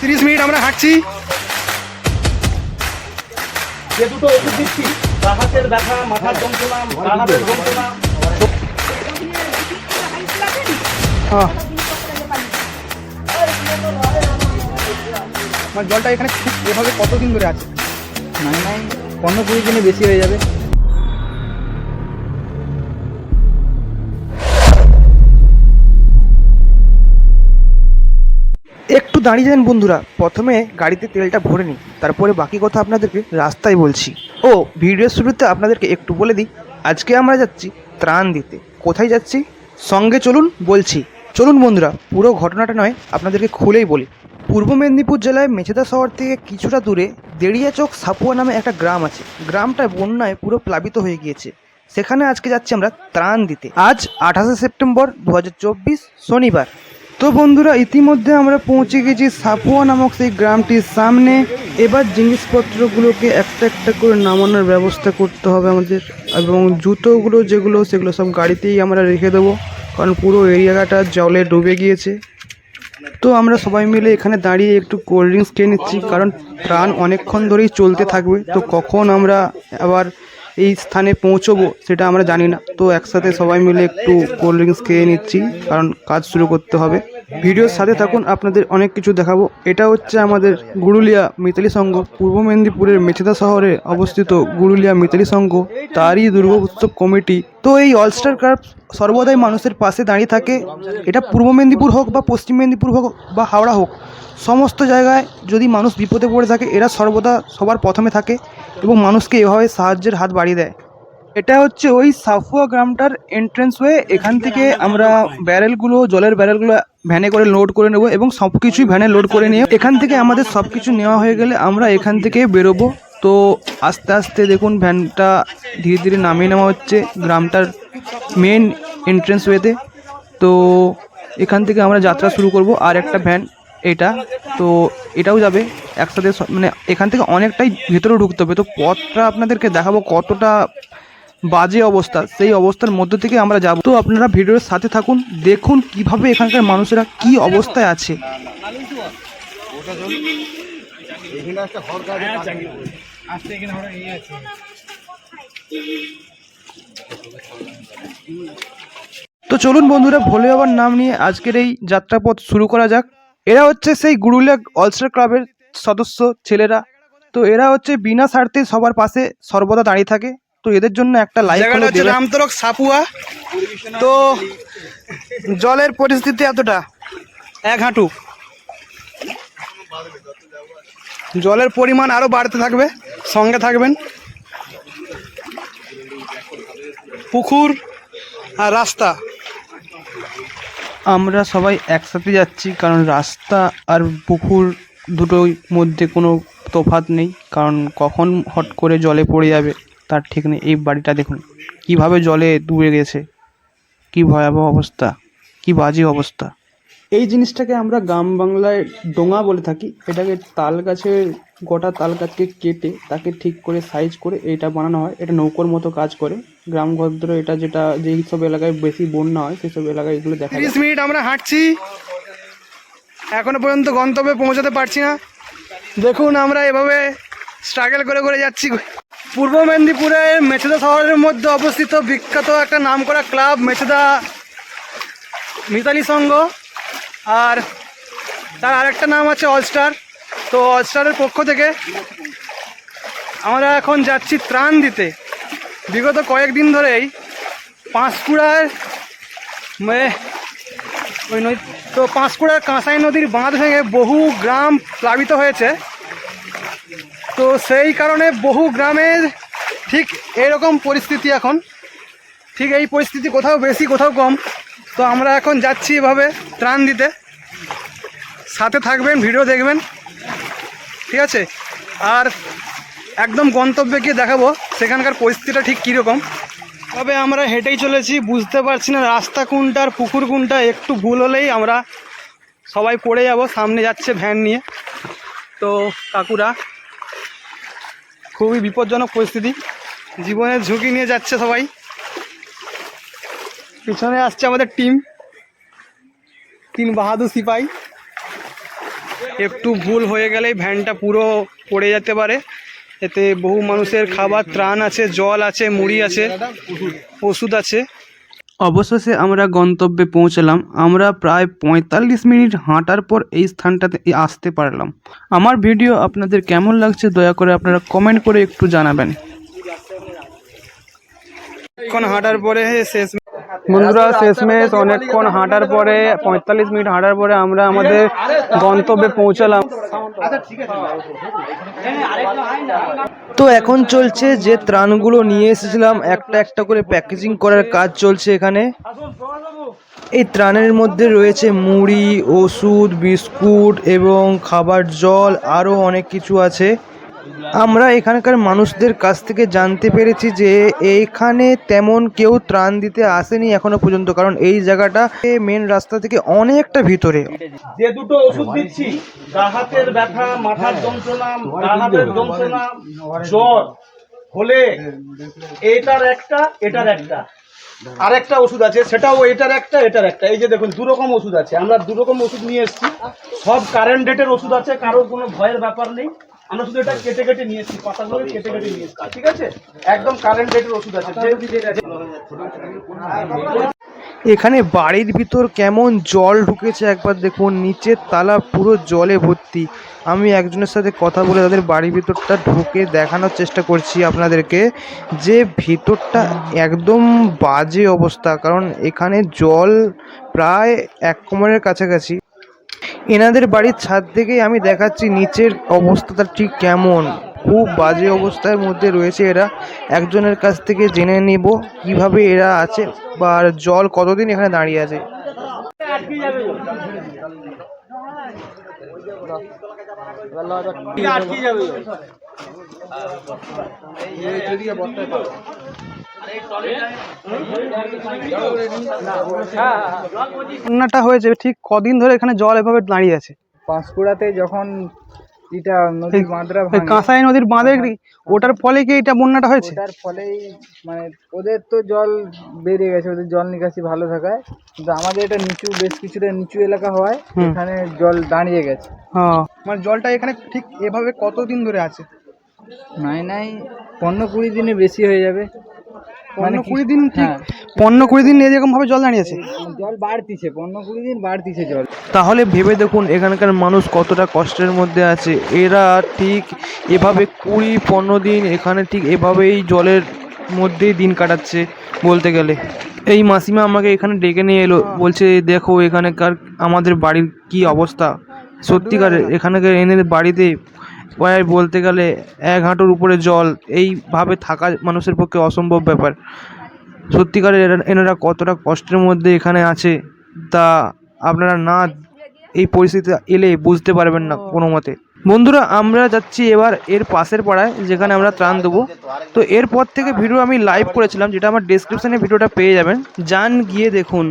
তিরিশ মিনিট আমরা হাঁটছি। যে দুটো ওষুধ দিচ্ছি বাঁ হাতের ব্যথা মাথার যন্ত্রণা ডান হাতের যন্ত্রণা। হ্যাঁ। আমার জলটা এখানে ঠিক এভাবে কতদিন ধরে আছে? নাই নাই পনেরো কুড়ি দিনে বেশি হয়ে যাবে। দাঁড়িয়ে যান বন্ধুরা, প্রথমে গাড়িতে তেলটা ভরে নিই তারপরে বাকি কথা আপনাদেরকে রাস্তায় বলছি। ও, ভিডিওর শুরুতে আপনাদেরকে একটু বলে দিই, আজকে আমরা যাচ্ছি ত্রাণ দিতে। কোথায় যাচ্ছি? সঙ্গে চলুন, বলছি। চলুন বন্ধুরা, পুরো ঘটনাটা নয়, আপনাদেরকে খুলেই বলি। পূর্ব মেদিনীপুর জেলায় মেছেদা শহর থেকে কিছুটা দূরে দেড়িয়াচক সাপুয়া নামে একটা গ্রাম আছে। গ্রামটা বন্যায় পুরো প্লাবিত হয়ে গিয়েছে। সেখানে আজকে যাচ্ছি আমরা ত্রাণ দিতে। আজ আঠাশে সেপ্টেম্বর দু হাজার চব্বিশ শনিবার। তো বন্ধুরা, ইতিমধ্যে আমরা পৌঁছে গেছি সাপুয়া নামক সেই গ্রামটির সামনে। এবার জিনিসপত্রগুলোকে একটা একটা করে নামানোর ব্যবস্থা করতে হবে আমাদের। এবং জুতোগুলো যেগুলো, সেগুলো সব গাড়িতেই আমরা রেখে দেবো। কারণ পুরো এরিয়াটা জলে ডুবে গিয়েছে। তো আমরা সবাই মিলে এখানে দাঁড়িয়ে একটু কোল্ড ড্রিঙ্কস খেয়ে নিচ্ছি। কারণ প্রাণ অনেকক্ষণ ধরেই চলতে থাকবে। তো কখন আমরা আবার এই স্থানে পৌঁছবো, সেটা আমরা জানি না। তো একসাথে সবাই মিলে একটু কোল্ড ড্রিঙ্কস খেয়ে নিচ্ছি। কারণ কাজ শুরু করতে হবে। ভিডিওর সাথে থাকুন, আপনাদের অনেক কিছু দেখাবো। এটা হচ্ছে আমাদের গুরুলিয়া মিতালি সংঘ। পূর্ব মেদিনীপুরের মেছেদা শহরে অবস্থিত গুরুলিয়া মিতালি সংঘ। তারই দুর্গা উৎসব কমিটি। তো এই অলস্টার ক্লাব সর্বদাই মানুষের পাশে দাঁড়িয়ে থাকে। এটা পূর্ব মেদিনীপুর হোক বা পশ্চিম মেদিনীপুর হোক বা হাওড়া হোক, সমস্ত জায়গায় যদি মানুষ বিপদে পড়ে থাকে, এরা সর্বদা সবার প্রথমে থাকে এবং মানুষকে এভাবে সাহায্যের হাত বাড়িয়ে দেয়। এটা হচ্ছে ওই সাফুয়া গ্রামটার এন্ট্রেন্স হয়ে এখান থেকে আমরা ব্যারেলগুলো জলের ব্যারেলগুলো ভ্যানে করে লোড করে নেব এবং সব কিছুই ভ্যানে লোড করে নিয়ে এখান থেকে আমাদের সব কিছু নেওয়া হয়ে গেলে আমরা এখান থেকে বেরোবো। তো আস্তে আস্তে দেখুন ভ্যানটা ধীরে ধীরে নামিয়ে নেওয়া হচ্ছে গ্রামটার মেন এন্ট্রেন্স ওয়েতে তো এখান থেকে আমরা যাত্রা শুরু করব আর একটা ভ্যান, এটা। তো এটাও যাবে একসাথে মানে এখান থেকে অনেকটাই ভেতরে ঢুকতে হবে। তো পথটা আপনাদেরকে দেখাবো কতটা বাজে অবস্থা। সেই অবস্থার মধ্য থেকে আমরা যাব। তো আপনারা ভিডিওর সাথে থাকুন, দেখুন কীভাবে এখানকার মানুষেরা কি অবস্থায় আছে। তো চলুন বন্ধুরা, ভোলে বাবার নাম নিয়ে আজকের এই যাত্রাপথ শুরু করা যাক। এরা হচ্ছে সেই গুরুলিয়া অলস্টার ক্লাবের সদস্য ছেলেরা। তো এরা হচ্ছে বিনা স্বার্থে সবার পাশে সর্বদা দাঁড়িয়ে থাকে। তো এদের জন্য একটা লাইক জায়গাটা হচ্ছে রামতরক সাপুয়া। তো জলের পরিস্থিতি এতটা। এক হাঁটু। জলের পরিমাণ আরও বাড়তে থাকবে সঙ্গে থাকবেন। পুকুর আর রাস্তা। আমরা সবাই একসাথে যাচ্ছি কারণ রাস্তা আর পুকুর দুটোর মধ্যে কোনো তফাৎ নেই কারণ কখন হট করে জলে পড়ে যাবে। তার ঠিক নেই এই বাড়িটা দেখুন। কীভাবে জলে ডুবে গেছে কি ভয়াবহ অবস্থা কি বাজে অবস্থা। এই জিনিসটাকে আমরা গ্রাম বাংলায় ডোঙা বলে থাকি। এটাকে তাল গাছের গোটা তাল গাছকে কেটে তাকে ঠিক করে সাইজ করে এটা বানানো হয়। এটা নৌকোর মতো কাজ করে। গ্রামগদ্র এটা যেটা যেই সব এলাকায় বেশি বন্যা হয় সেসব এলাকায় এগুলো দেখা তিরিশ মিনিট আমরা হাঁটছি। এখনও পর্যন্ত গন্তব্যে পৌঁছাতে পারছি না। দেখুন আমরা এভাবে স্ট্রাগল করে করে যাচ্ছি। পূর্ব মেদিনীপুরের মেছেদা শহরের মধ্যে অবস্থিত বিখ্যাত একটা নামকরা ক্লাব মেছেদা মিতালি সংঘ। আর তার আরেকটা নাম আছে অলস্টার তো অলস্টারের পক্ষ থেকে আমরা এখন যাচ্ছি ত্রাণ দিতে। বিগত কয়েকদিন ধরেই পাঁশকুড়ার ওই নদী তো পাঁশকুড়ার কাঁসাই নদীর বাঁধ ভেঙে বহু গ্রাম প্লাবিত হয়েছে। তো সেই কারণে বহু গ্রামের ঠিক এরকম পরিস্থিতি এখন। ঠিক এই পরিস্থিতি কোথাও বেশি, কোথাও কম। তো আমরা এখন যাচ্ছি এভাবে ত্রাণ দিতে। সাথে থাকবেন, ভিডিও দেখবেন। ঠিক আছে? আর একদম গন্তব্যে গিয়ে দেখাবো সেখানকার পরিস্থিতিটা ঠিক কীরকম। তবে আমরা হেঁটেই চলেছি, বুঝতে পারছি না রাস্তা কোনটা আর পুকুর কোনটা। একটু ভুল হলেই আমরা সবাই পড়ে যাব, সামনে যাচ্ছে ভ্যান নিয়ে। তো কাকুরা খুবই বিপজ্জনক পরিস্থিতি। জীবনের ঝুঁকি নিয়ে যাচ্ছে সবাই। পিছনে আসছে আমাদের টিম তিন বাহাদুর সিপাই। একটু ভুল হয়ে গেলেই ভ্যানটা পুরো পড়ে যেতে পারে। এতে বহু মানুষের খাবার ত্রাণ আছে, জল আছে, মুড়ি আছে, ওষুধ আছে। অবশেষে আমরা গন্তব্যে পৌঁছলাম। আমরা প্রায় পঁয়তাল্লিশ মিনিট হাঁটার পর এই স্থানটাতে আসতে পারলাম। আমার ভিডিও আপনাদের কেমন লাগছে দয়া করে আপনারা কমেন্ট করে একটু জানাবেন। এখন হাঁটার পরে শেষ বন্ধুরা শেষমেশ অনেকক্ষণ হাঁটার পরে পঁয়তাল্লিশ মিনিট হাঁটার পরে আমরা আমাদের গন্তব্যে পৌঁছালাম। তো এখন চলছে যে ত্রাণগুলো নিয়ে এসেছিলাম একটা একটা করে প্যাকেজিং করার কাজ চলছে এখানে। এই ত্রাণের মধ্যে রয়েছে মুড়ি ওষুধ বিস্কুট এবং খাবার জল আরও অনেক কিছু আছে। আমরা এখানকার মানুষদের কাছ থেকে জানতে পেরেছি যে এইখানে তেমন কেউ ত্রাণ দিতে আসেনি এখনও পর্যন্ত, কারণ এই জায়গাটা মেন রাস্তা থেকে অনেকটা ভিতরে। যে দুটো ওষুধ দিচ্ছি হাতের ব্যথা, মাথার যন্ত্রণা হাতের যন্ত্রণা, জ্বর, হলে এটার একটা এটার একটা। আরেকটা ওষুধ আছে, সেটাও এটার একটা এটার একটা। এই যে দেখুন দু রকম ওষুধ আছে। আমরা দু রকম ওষুধ নিয়ে এসেছি। সব কারেন্ট ডেটের ওষুধ আছে, কারোর কোনো ভয়ের ব্যাপার নেই। আমরা শুধু এটা কেটে কেটে নিয়ে এসেছি পাতাগুলো কেটে কেটে নিয়ে এসেছি ঠিক আছে? একদম কারেন্ট ডেটের ওষুধ আছে। এখানে বাড়ির ভিতর কেমন জল ঢুকেছে একবার দেখুন নিচের তালা পুরো জলে ভর্তি। আমি একজনের সাথে কথা বলে তাদের বাড়ির ভিতরটা ঢুকে দেখানোর চেষ্টা করছি আপনাদেরকে যে ভিতরটা একদম বাজে অবস্থা কারণ এখানে জল প্রায় এক কোমরের কাছাকাছি। এনাদের বাড়ির ছাদ থেকেই আমি দেখাচ্ছি নিচের অবস্থাটা ঠিক কেমন। খুব বাজে অবস্থার মধ্যে রয়েছে এরা। একজনের কাছ থেকে জেনে নেব কীভাবে এরা আছে বা জল কতদিন এখানে দাঁড়িয়ে আছে। আটকে যাবে বন্যাটা হয়েছে ঠিক কদিন ধরে এখানে জল এভাবে দাঁড়িয়ে আছে। পাঁশকুড়াতে যখন এটা নদীর বাঁধরা কাঁসাই নদীর বাঁধে ওটার ফলে কি এটা বন্যাটা হয়েছে? ওটার ফলেই মানে ওদের তো জল বেরিয়ে গেছে ওদের জল নিকাশি ভালো থাকায়। কিন্তু আমাদের এটা নিচু বেশ কিছুটা নিচু এলাকা হওয়ায় এখানে জল দাঁড়িয়ে গেছে। হ্যাঁ মানে জলটা এখানে ঠিক এভাবে কতদিন ধরে আছে? নাই নাই পনেরো কুড়ি দিনে বেশি হয়ে যাবে। পনেরো কুড়ি দিন ঠিক হ্যাঁ। পনেরো কুড়ি দিন এরকম ভাবে জল দাঁড়িয়ে আছে জল বাড়তিছে পনেরো কুড়ি দিন বাড়তিছে জল। তাহলে ভেবে দেখুন এখানকার মানুষ কতটা কষ্টের মধ্যে আছে। এরা ঠিক এভাবে কুড়ি পনেরো দিন এখানে ঠিক এভাবেই জলের মধ্যেই দিন কাটাচ্ছে বলতে গেলে। এই মাসিমা আমাকে এখানে ডেকে নিয়ে এলো বলছে দেখো এখানকার আমাদের বাড়ির কি অবস্থা? সত্যিকার এখানকার এনে বাড়িতে প্রায় বলতে গেলে এক হাঁটুর উপরে জল এইভাবে থাকা মানুষের পক্ষে অসম্ভব ব্যাপার। সত্যিকারের এরা- এনারা কতটা কষ্টের মধ্যে এখানে আছে তা আপনারা না এই পরিস্থিতি এলে বুঝতে পারবেন না কোনো মতে বন্ধুরা আমরা যাচ্ছি এবার এর পাশের পাড়ায় যেখানে আমরা ত্রাণ দেবো। তো এরপর থেকে ভিডিও আমি লাইভ করেছিলাম যেটা আমার ডেসক্রিপশানে ভিডিওটা পেয়ে যাবেন। যান গিয়ে দেখুন।